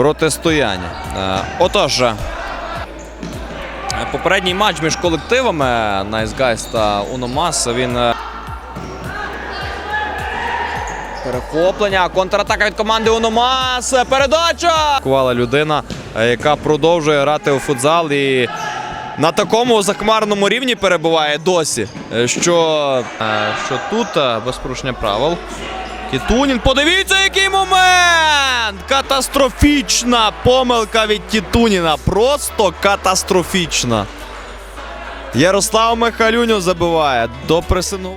протистояння. Е, Отож, е, попередній матч між колективами Nice Guys та Unomas, він. е, Перехоплення, контратака від команди Уномас. Передача! Кувала людина, яка продовжує грати у футзал і на такому захмарному рівні перебуває досі. Що, що тут без порушення правил. Тітунін, подивіться, який момент! Катастрофічна помилка від Тітуніна. Просто катастрофічна. Ярослав Михалюню забиває до пресингу.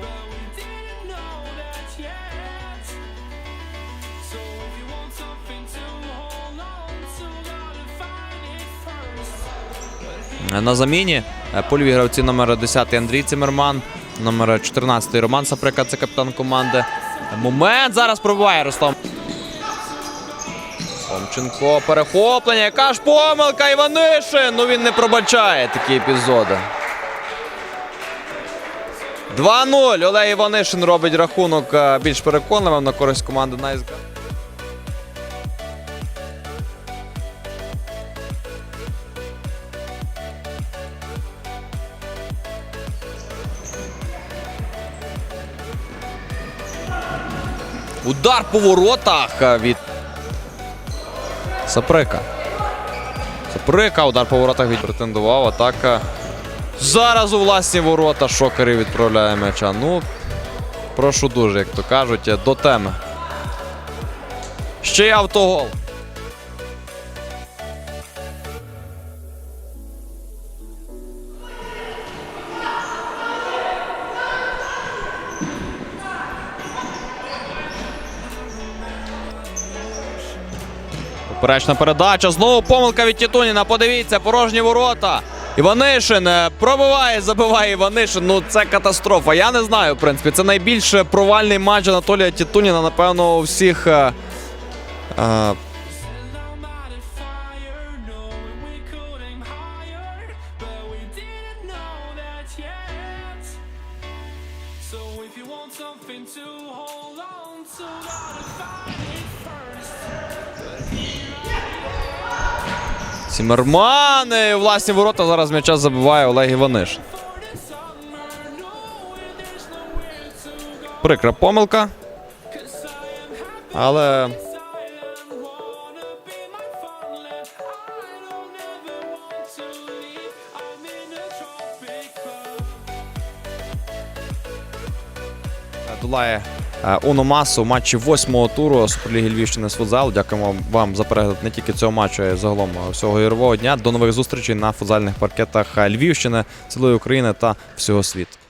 На заміні е, польові гравці номер 10 Андрій Цимерман, номер 14 Роман Саприка, це капітан команди. Момент зараз пробиває Ярослав. Томченко, перехоплення. Яка ж помилка Іванишин! Ну він не пробачає такі епізоди. 2-0. Олег Іванишин робить рахунок е, більш переконливим на користь команди Найзга. Удар по воротах е, від Саприка. Саприка, удар по воротах відпретендував. Атака. Зараз у власні ворота шокерів відправляє м'яча. Ну, прошу дуже, як то кажуть, до теми. Ще й автогол. Поперечна передача. Знову помилка від Тітуніна. Подивіться, порожні ворота. Іванишин е, пробиває, забиває Іванишин. Ну це катастрофа. Я не знаю, в принципі. Це найбільш провальний матч Анатолія Тітуніна, напевно, у всіх. е, е, something to hold on to, gotta find it first. Сімерман. Власні ворота зараз м'яча забиває Олег go. Прикра помилка. Але silent, е, Уномасу матчі восьмого туру Суперліги Львівщини з футзалу. Дякуємо вам за перегляд не тільки цього матчу, а й загалом всього ігрового дня. До нових зустрічей на футзальних паркетах Львівщини, цілої України та всього світу.